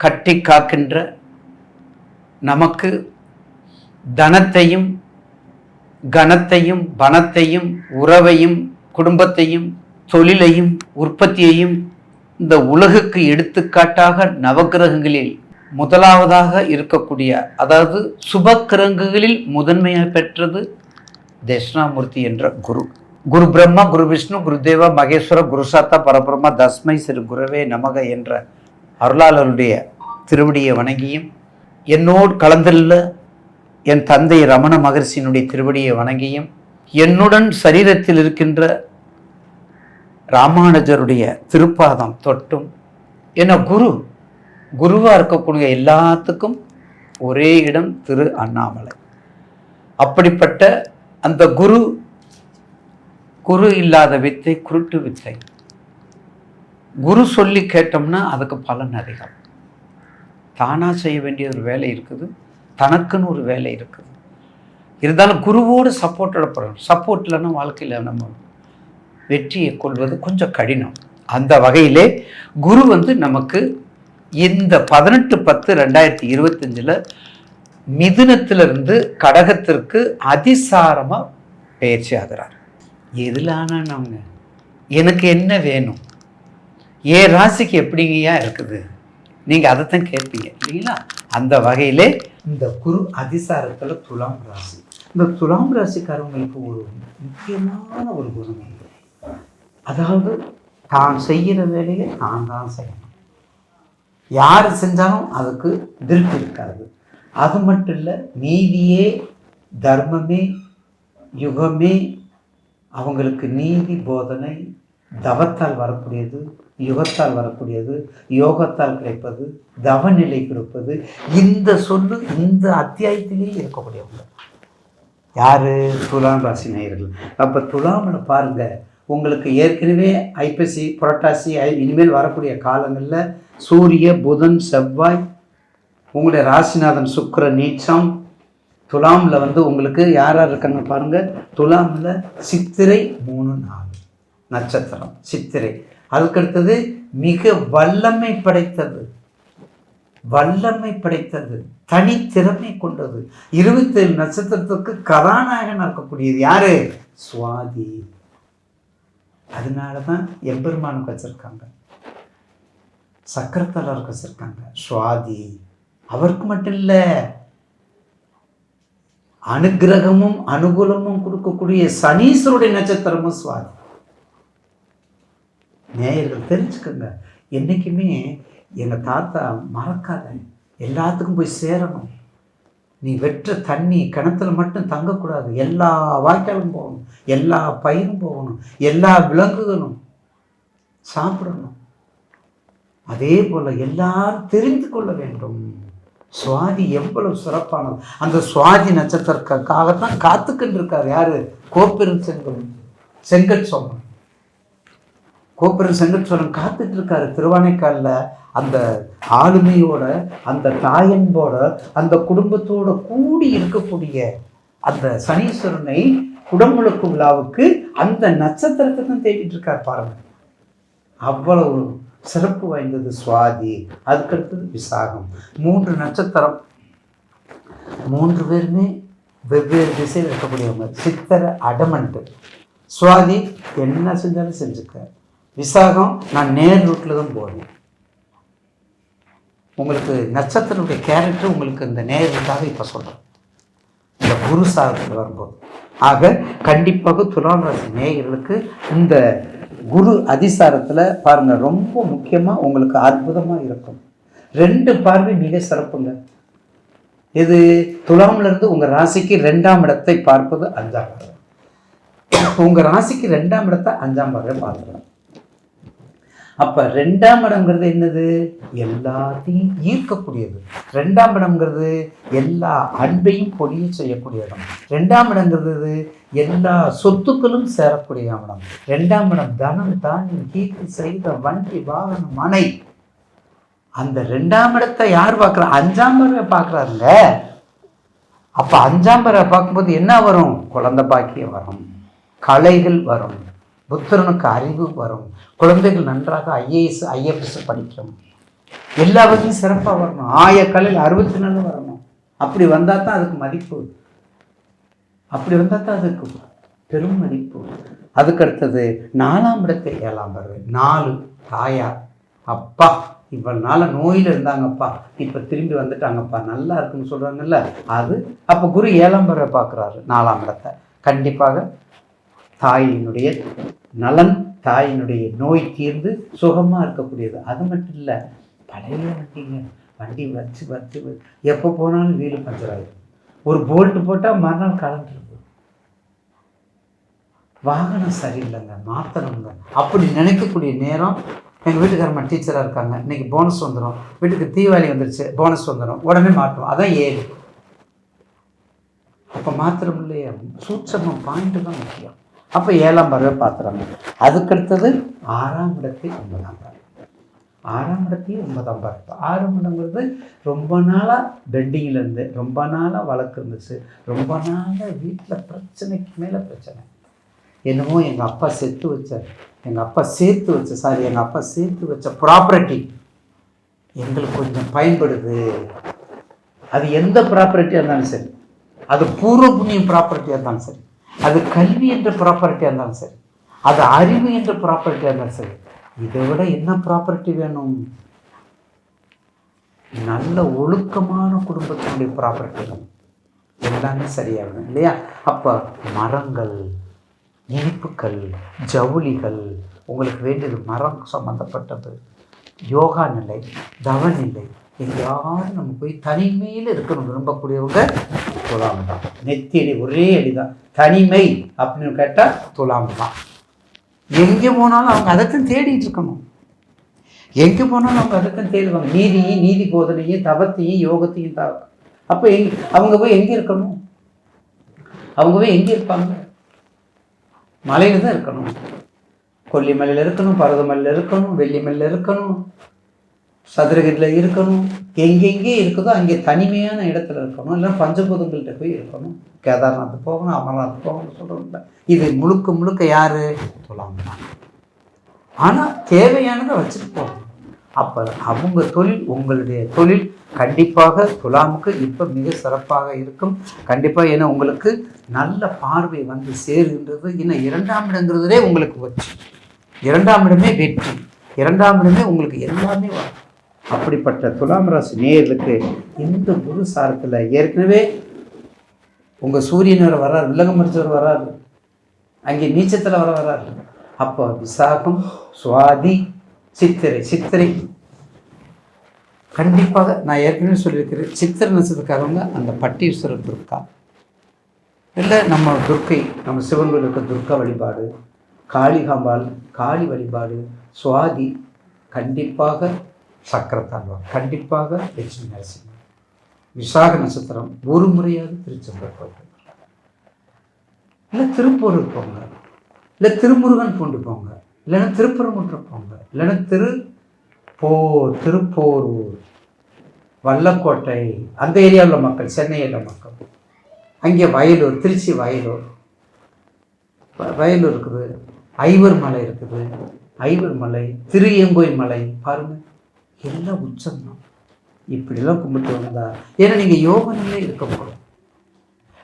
கட்டி காக்கின்ற நமக்கு தனத்தையும் கனத்தையும் பணத்தையும் உறவையும் குடும்பத்தையும் தொழிலையும் உற்பத்தியையும் இந்த உலகுக்கு எடுத்துக்காட்டாக நவக்கிரகங்களில் முதலாவதாக இருக்கக்கூடிய அதாவது சுபக்கிரங்குகளில் முதன்மையாக பெற்றது தட்சிணாமூர்த்தி என்ற குரு. குரு பிரம்மா குரு விஷ்ணு குருதேவா மகேஸ்வர குருசாத்தா பரபிரம்மா தஸ்மை சிறு குருவே நமக என்ற அருளாளருடைய திருவடியை வணங்கியும் என்னோடு கலந்துள்ள என் தந்தை ரமண மகர்ஷியினுடைய திருவடியை வணங்கியும் என்னுடன் சரீரத்தில் இருக்கின்ற ராமானுஜருடைய திருப்பாதம் தொட்டும் என குரு குருவாக இருக்கக்கூடிய எல்லாத்துக்கும் ஒரே இடம் திரு அண்ணாமலை. அப்படிப்பட்ட அந்த குரு குரு இல்லாத வித்தை குருட்டு வித்தை. குரு சொல்லி கேட்டோம்னா அதுக்கு பலன் அதிகம். தானாக செய்ய வேண்டிய ஒரு வேலை இருக்குது. தனக்குன்னு ஒரு வேலை இருக்குது. இருந்தாலும் குருவோடு சப்போர்ட்டோட போகிறோம் சப்போர்ட் இல்லைன்னா வாழ்க்கையில் நம்ம வெற்றியை கொள்வது கொஞ்சம் கடினம். அந்த வகையிலே குரு வந்து நமக்கு இந்த பதினெட்டு பத்து ரெண்டாயிரத்தி இருபத்தஞ்சில் மிதுனத்திலிருந்து கடகத்திற்கு அதிசாரமாக பயிற்சி ஆகிறார். எதிலான நாங்கள் எனக்கு என்ன வேணும்? ஏன் ராசிக்கு எப்படிங்கய்யா இருக்குது? நீங்கள் அதைத்தான் கேட்பீங்க இல்லைங்களா? அந்த வகையிலே இந்த குரு அதிசாரத்தில் துலாம் ராசி. இந்த துலாம் ராசிக்காரவங்களுக்கு ஒரு முக்கியமான ஒரு குணம் உண்டு. அதாவது தான் செய்கிற வேலையை தான் தான் செய்யணும். யார் செஞ்சாலும் அதுக்கு திருப்தி இருக்காது. அது மட்டும் இல்லை நீதியே தர்மமே யுகமே அவங்களுக்கு நீதி போதனை தவத்தால் வரக்கூடியது யுகத்தால் வரக்கூடியது யோகத்தால் கிடைப்பது தவநிலை கொடுப்பது இந்த சொல்லு இந்த அத்தியாயத்திலேயே இருக்கக்கூடியவங்க. யார்? துலாம் ராசி நேயர்கள். அப்போ துலாமில் பாருங்கள் உங்களுக்கு ஏற்கனவே ஐப்பசி புரட்டாசி ஐ இனிமேல் வரக்கூடிய காலங்களில் சூரிய புதன் செவ்வாய் உங்களுடைய ராசிநாதன் சுக்கர நீச்சம் துலாமில் வந்து உங்களுக்கு யார் யார் இருக்காங்க பாருங்கள் துலாமில் சித்திரை மூணு நாலு. நட்சத்திரம் சித்திரை. அதுக்கடுத்தது மிக வல்லமை படைத்தது. வல்லமை படைத்தது. தனித்திறமை கொண்டது. இருபத்தேழு நட்சத்திரத்துக்கு கதாநாயகன் இருக்கக்கூடியது யாரு? சுவாதி. அதனால தான் எம்பெருமானுக்கு வச்சிருக்காங்க. சக்கரத்தாளருக்கு வச்சிருக்காங்க. சுவாதி. அவருக்கு மட்டும் இல்லை அனுகிரகமும் அனுகூலமும் கொடுக்கக்கூடிய சனீஸ்வருடைய நட்சத்திரமும் சுவாதி. நேயர்கள் தெரிஞ்சுக்கோங்க. என்றைக்குமே எங்கள் தாத்தா மறக்காத. எல்லாத்துக்கும் போய் சேரணும். நீ வெற்ற தண்ணி கிணத்துல மட்டும் தங்கக்கூடாது. எல்லா வாய்க்காலும் போகணும். எல்லா பயிரும் போகணும். எல்லா விலங்குகளும் சாப்பிடணும். அதே போல் எல்லாரும் தெரிந்து கொள்ள வேண்டும். சுவாதி எவ்வளவு சிறப்பானது. அந்த சுவாதி நட்சத்திரக்காகத்தான் காத்துக்கிட்டு இருக்கார் யார்? கோப்பெரும் செங்கல் செங்கல் சோமன் கோபுரம் செங்கல் காத்துட்டு இருக்காரு திருவானைக்காலில். அந்த ஆளுமையோட அந்த தாயன்போட அந்த குடும்பத்தோட கூடி இருக்கக்கூடிய அந்த சனீஸ்வரனை குடமுழுக்கு விழாவுக்கு அந்த நட்சத்திரத்தை தான் தேடிட்டு இருக்கார் பாருங்க. அவ்வளவு சிறப்பு வாய்ந்தது சுவாதி. அதுக்கடுத்தது விசாகம். மூன்று நட்சத்திரம். மூன்று பேருமே வெவ்வேறு திசையில் இருக்கக்கூடியவங்க. சித்தரை அடமன்ட்டு சுவாதி என்ன செஞ்சாலும் செஞ்சுக்க. விசாகம் நான் நேர் ரூட்டில் தான் போவேன். உங்களுக்கு நட்சத்திரனுடைய கேரக்டர் உங்களுக்கு இந்த நேர்களுக்காக இப்போ சொல்கிறேன் இந்த குரு சாகத்தில் வரும்போது. ஆக கண்டிப்பாக துலாம் ராசி நேயர்களுக்கு இந்த குரு அதிசாரத்தில் பாருங்கள் ரொம்ப முக்கியமாக உங்களுக்கு அற்புதமாக இருக்கும். ரெண்டு பார்வை மிக சிறப்புங்க. இது துலாம்லேருந்து உங்கள் ராசிக்கு ரெண்டாம் இடத்தை பார்ப்பது அஞ்சாம் பார்வை. உங்கள் ராசிக்கு ரெண்டாம் இடத்தை அஞ்சாம் பார்வை பார்க்கலாம் அப்போ ரெண்டாம் இடம்ங்கிறது என்னது? எல்லாத்தையும் ஈர்க்கக்கூடியது. ரெண்டாம் இடம்ங்கிறது எல்லா அன்பையும் பொழிய செய்யக்கூடிய இடம். ரெண்டாம் இடங்கிறது எல்லா சொத்துக்களும் சேரக்கூடிய இடம். ரெண்டாம் இடம் தனம் தானியம் கீர்த்தி செய்த வண்டி வாகனம் மனை. அந்த ரெண்டாம் இடத்தை யார் பார்க்குறா? அஞ்சாம் பேரை பார்க்குறாருங்க அப்போ அஞ்சாம் பறவை பார்க்கும்போது என்ன வரும்? குழந்தை பாக்கியம் வரும். கலைகள் வரும். புத்தரனுக்கு அறிவு வரும். குழந்தைகள் நன்றாக ஐஏஎஸ் ஐஎஃப்எஸ் படிக்கும். எல்லா வகையும் சிறப்பாக வரணும். ஆய கலையில் அறுபத்தி நாலு வரணும். அப்படி வந்தால் தான் அதுக்கு மதிப்பு. அப்படி வந்தால் தான் அதுக்கு பெரும் மதிப்பு. அதுக்கு அடுத்தது நாலாம் இடத்தை ஏழாம் வருது நாலு தாயார். அப்பா இவ்வளவு நாளாக நோயில் இருந்தாங்கப்பா. இப்போ திரும்பி வந்துட்டாங்கப்பா. நல்லா இருக்குன்னு சொல்கிறாங்கல்ல அது அப்போ குரு ஏழாம் பறவை பார்க்குறாரு நாலாம் இடத்தை. கண்டிப்பாக தாயினுடைய நலன் தாயினுடைய நோய் தீர்ந்து சுகமாக இருக்கக்கூடியது. அது மட்டும் இல்லை பழைய வண்டிங்க. வண்டி வச்சு வச்சு எப்போ போனாலும் வீடு பஞ்சர் ஆகிடும் ஒரு போல்ட்டு போட்டால் மறுநாள் கலந்துருக்கு வாகனம் சரியில்லைங்க மாற்றணுங்க அப்படி நினைக்கக்கூடிய நேரம் எங்கள் வீட்டுக்காரம்மா டீச்சராக இருக்காங்க. இன்றைக்கி போனஸ் வந்துடும் வீட்டுக்கு தீபாவளி வந்துருச்சு போனஸ் வந்துடும் உடனே மாட்டோம் அதான் ஏழு. அப்போ மாத்திரம் இல்லையே. சூட்சமம் பாயிண்ட்டு தான் முக்கியம். அப்போ ஏழாம் பறவை பார்த்துறாங்க. அதுக்கடுத்தது ஆறாம் இடத்தை ஒன்பதாம் பறவை ஆறாம் இடத்தையும் ஒன்பதாம் பறவை ஆறாம் இடங்கிறது ரொம்ப நாளாக பெண்டிங்கில் இருந்து ரொம்ப நாளாக வழக்கு இருந்துச்சு ரொம்ப நாளாக வீட்டில் பிரச்சனைக்கு மேலே பிரச்சனை. என்னமோ எங்கள் அப்பா செத்து வச்ச எங்கள் அப்பா சேர்த்து வச்ச சாரி எங்கள் அப்பா சேர்த்து வச்ச ப்ராப்பர்ட்டி எங்களுக்கு கொஞ்சம் பயன்படுது. அது எந்த ப்ராப்பர்ட்டியாக இருந்தாலும் சரி. அது பூர்வ புண்ணியம் ப்ராப்பர்ட்டியாக இருந்தாலும் சரி. அது கல்வி என்ற ப்ராப்பர்ட்டியாக இருந்தாலும் சரி. அது அறிவு என்ற ப்ராப்பர்ட்டியாக இருந்தாலும் சரி. இதை விட என்ன ப்ராப்பர்ட்டி வேணும்? நல்ல ஒழுக்கமான குடும்பத்தினுடைய ப்ராப்பர்ட்டி வேணும் எல்லாமே சரியாகணும் இல்லையா? அப்போ மரங்கள் இனிப்புகள் ஜவுளிகள் உங்களுக்கு வேண்டியது மரம் சம்மந்தப்பட்டது யோகா நிலை தவநிலை எங்கேயாவது நம்ம போய் தனிமையில் இருக்கணும் விரும்பக்கூடியவங்க. துலாம். தான் நெத்தியடி ஒரே அடி தான் தனிமை அப்படின்னு கேட்டால் துலாம் தான். எங்கே போனாலும் அவங்க அதைத்தான் தேடிட்டு இருக்கணும். எங்கே போனாலும் அவங்க அதைத்தான் தேடுவாங்க. நீதியும் நீதி போதனையும் தவத்தையும் யோகத்தையும் தான் அப்போ எங் அவங்க போய் எங்கே இருக்கணும்? அவங்க போய் எங்கே இருப்பாங்க? மலையில் தான் இருக்கணும். கொல்லிமலையில் இருக்கணும் பரதமலையில் இருக்கணும் வெள்ளிமலையில் இருக்கணும். சதுரகிரியில் இருக்கணும். எங்கெங்கே இருக்குதோ அங்கே தனிமையான இடத்துல இருக்கணும். இல்லை பஞ்சபூதங்கள்கிட்ட போய் இருக்கணும். கேதார்நாத் போகணும் அமர்நாத் போகணும் சொல்கிறோம்ல இது முழுக்க முழுக்க யார்? துலாம் தான் ஆனால் தேவையானதை வச்சுட்டு போகணும். அப்போ அவங்க தொழில் உங்களுடைய தொழில் கண்டிப்பாக துலாமுக்கு இப்போ மிக சிறப்பாக இருக்கும். கண்டிப்பாக ஏன்னா உங்களுக்கு நல்ல பார்வை வந்து சேருகின்றது. இன்னும் இரண்டாம் இடங்கிறதுலே உங்களுக்கு வச்சு இரண்டாம் இடமே வெற்றி. இரண்டாம் இடமே உங்களுக்கு எல்லாமே வரும். அப்படிப்பட்ட துலாம் ராசி நேயர்களுக்கு இந்த குரு சாரத்தில் ஏற்கனவே உங்கள் சூரியன் வர வராரு வில்லகம் மடிச்சவர் வராரு அங்கே நீச்சத்தில் வர வரார் அப்போ விசாகம் சுவாதி சித்திரை சித்திரை. கண்டிப்பாக நான் ஏற்கனவே சொல்லியிருக்கிறேன் சித்திரை நட்சத்திரக்காரவங்க அந்த பட்டீஸ்வரர் துர்கா இல்லை நம்ம துர்க்கை நம்ம சிவன் கோயில் இருக்க துர்கா வழிபாடு காளிகாம்பாள் காளி வழிபாடு சுவாதி கண்டிப்பாக சக்கரத்தாழ்வார் கண்டிப்பாக லட்சுமி நரசிம்மர் விசாக நட்சத்திரம் ஒரு முறையாவது திருச்செந்தூர் போயிட்டு இல்லை திருப்பூருக்கு போங்க இல்லை திருமுருகன் பூண்டு போங்க இல்லைன்னா திருப்பரங்குன்றம் போங்க இல்லைன்னா திரு போர் திருப்போரூர் வல்லக்கோட்டை அந்த ஏரியாவில் மக்கள் சென்னையில் மக்கள். அங்கே வயலூர் திருச்சி வயலூர். வயலூர் இருக்குது. ஐவர் மலை இருக்குது. ஐவர் மலை திருஎங்கோய் மலை பாருங்கள் எல்லாம் உச்சம்தான் இப்படிலாம் கும்பிட்டு வந்தா ஏன்னா நீங்கள் யோக நிலை இருக்க போகிறோம்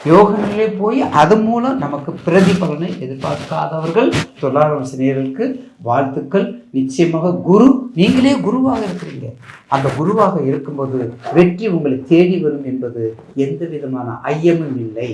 யோக நிலை போய் அது மூலம் நமக்கு பிரதிபலனை எதிர்பார்க்காதவர்கள் தொழிலாளர்களுக்கு வாழ்த்துக்கள். நிச்சயமாக குரு நீங்களே குருவாக இருக்கிறீங்க. அந்த குருவாக இருக்கும்போது வெற்றி உங்களை தேடி வரும் என்பது எந்த விதமான ஐயமும் இல்லை.